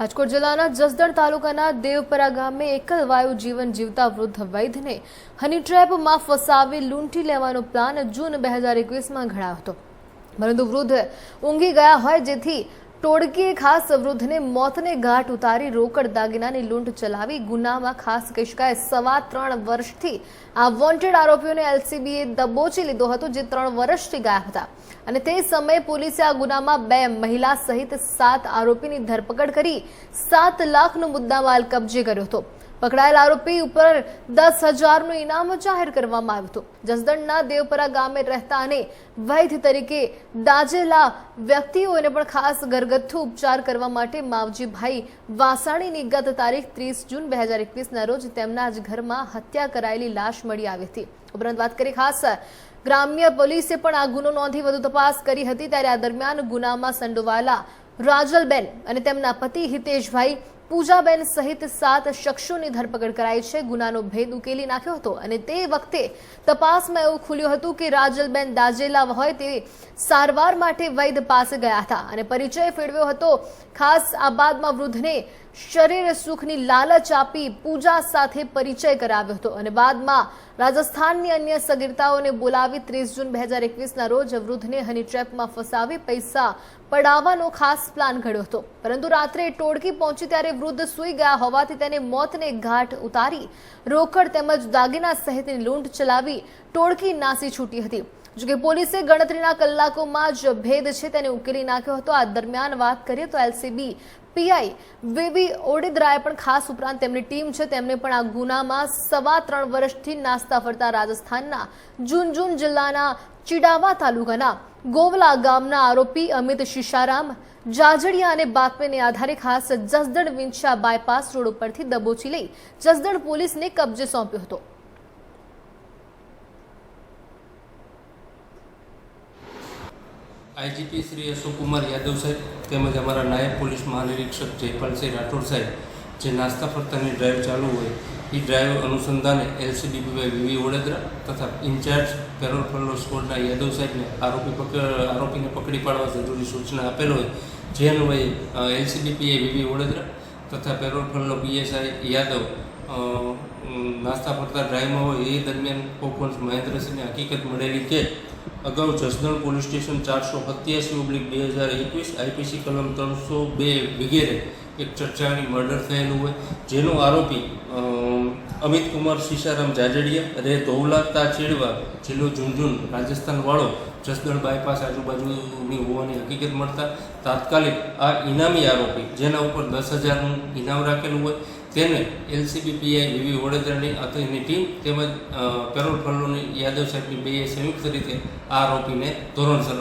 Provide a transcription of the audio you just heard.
રાજકોટ જિલ્લાના જસદણ તાલુકાના દેવપરા ગામે એકલ વાયુ જીવન જીવતા વૃદ્ધ વૈદ્યને હની ટ્રેપમાં ફસાવી લૂંટી લેવાનો પ્લાન જૂન બે હજાર એકવીસમાં ઘડાયો હતો. પરંતુ વૃદ્ધ ઊંઘી ગયા હોય જેથી ટોળકીએ ખાસ વૃદ્ધને મોતને ઘાટ ઉતારી રોકડ દાગીનાની લૂંટ ચલાવી. ગુનામાં ખાસ કહી શકાય સવા ત્રણ વર્ષથી આ વોન્ટેડ આરોપીઓને એલસીબીએ દબોચી લીધો હતો, જે ત્રણ વર્ષથી ગયા હતા. અને તે સમયે પોલીસે આ ગુનામાં બે મહિલા સહિત સાત આરોપીની ધરપકડ કરી સાત લાખનો મુદ્દામાલ કબજે કર્યો હતો. પકડાયેલ આરોપી ઉપર દસ હજારનું ઇનામ જાહેર કરવામાં આવ્યું હતું. જસદણના દેવપરા ગામે રહેતા અને વૈધ તરીકે દાજેલા વ્યક્તિઓને પણ ખાસ ઘરગથ્થુ ઉપચાર કરવા માટે માવજીભાઈ વાસાણીની ગત તારીખ ત્રીસ જૂન બે હજાર એકવીસના રોજ તેમના જ ઘરમાં હત્યા કરાયેલી લાશ મળી આવી હતી. ઉપરાંત વાત કરી ખાસ ગ્રામ્ય પોલીસે પણ આ ગુનો નોંધી વધુ તપાસ કરી હતી. ત્યારે આ દરમિયાન ગુનામાં સંડોવાયેલા રાજલબેન અને તેમના પતિ હિતેશભાઈ પૂજાબેન સહિત સાત શખ્સોની ધરપકડ કરાઈ છે. ગુનાનો ભેદ ઉકેલી નાખ્યો હતો અને તે વખતે તપાસમાં એવું ખુલ્યું હતું કે રાજલબેન દાજેલા હોય તે સારવાર માટે વૈદ પાસે ગયા હતા અને પરિચય ફેરવ્યો હતો. ખાસ આ બાદમાં વૃદ્ધને શરીર સુખની લાલચ આપી પૂજા સાથે પરિચય કરાવ્યો હતો અને બાદમાં રાજસ્થાનની અન્ય સગીરતાઓને બોલાવી ત્રીસ જૂન બે હજાર એકવીસના રોજ વૃદ્ધને હની ટ્રેપમાં ફસાવી પૈસા પડાવવાનો ખાસ પ્લાન ઘડ્યો હતો. પરંતુ રાત્રે ટોળકી પહોંચી ત્યારે વૃદ્ધ સૂઈ ગયા હોવાથી તેને મોતને ઘાટ ઉતારી રોકડ તેમજ દાગીના સહિતની લૂંટ ચલાવી ટોળકી નાસી છૂટી હતી. જોકે પોલીસે ગણતરીના કલાકોમાં જ ભેદ છે તેને ઉકેલી નાખ્યો હતો. આ દરમિયાન વાત કરીએ તો એલસીબી પીઆઈ વીવી ઓડિદ્રાએ પણ ખાસ ઉપરાંત તેમની ટીમ છે, તેમને પણ આ ગુનામાં સવા ત્રણ વર્ષથી નાસ્તા ફરતા રાજસ્થાનના જુનજુન જિલ્લાના ચિડાવા તાલુકાના ગોવલા ગામના આરોપી અમિત શિશારામ જાજડિયા અને બાતમીને આધારે ખાસ જસદણ વિંછા બાયપાસ રોડ ઉપરથી દબોચી લઈ જસદણ પોલીસને કબજે સોંપ્યો હતો. આઈજીપી શ્રી અશોકકુમાર યાદવ સાહેબ તેમજ અમારા નાયબ પોલીસ મહાનિરીક્ષક જયપાલસિંહ રાઠોડ સાહેબ જે નાસ્તા ફરતાની ડ્રાઈવ ચાલુ હોય, એ ડ્રાઈવ અનુસંધાને એલસીડીપીવાય વીવી વડોદરા તથા ઇન્ચાર્જ પેરોલ ફરલો સ્કોડના યાદવ સાહેબને આરોપી પકડ આરોપીને પકડી પાડવા જરૂરી સૂચના આપેલ હોય, જે અન્વયે એલસીડીપીએ વીવી વડોદરા તથા પેરોલ ફરલો પીએસઆઈ યાદવ નાસ્તા ફરતા ડ્રાઈવમાં હોય એ દરમિયાન કોકવંશ મહેન્દ્રસિંહને હકીકત મળેલી કે અગાઉ જસદણ પોલીસ સ્ટેશન ચારસો સત્યાસી ઓબ્લિક બે હજાર એકવીસ આઈપીસી કલમ ત્રણસો બે વગેરે એક ચર્ચાની મર્ડર થયેલું હોય. જેનો આરોપી અમિત કુમાર સીસારામ જાજડિયા રે ધોવલા તા ચેડવા જિલ્લો ઝુંઝુન, રાજસ્થાનવાળો જસદણ બાયપાસ આજુબાજુની હોવાની હકીકત મળતા તાત્કાલિક આ ઇનામી આરોપી, જેના ઉપર દસ હજારનું ઇનામ રાખેલું હોય. તેને એલસીબીપીઆઈ એવી વડોદરાની અત્રેની ટીમ તેમજ પેરોલ ફલ્લોની યાદવ સાહેબની બેએ સંયુક્ત રીતે આ આરોપીને ધોરણસર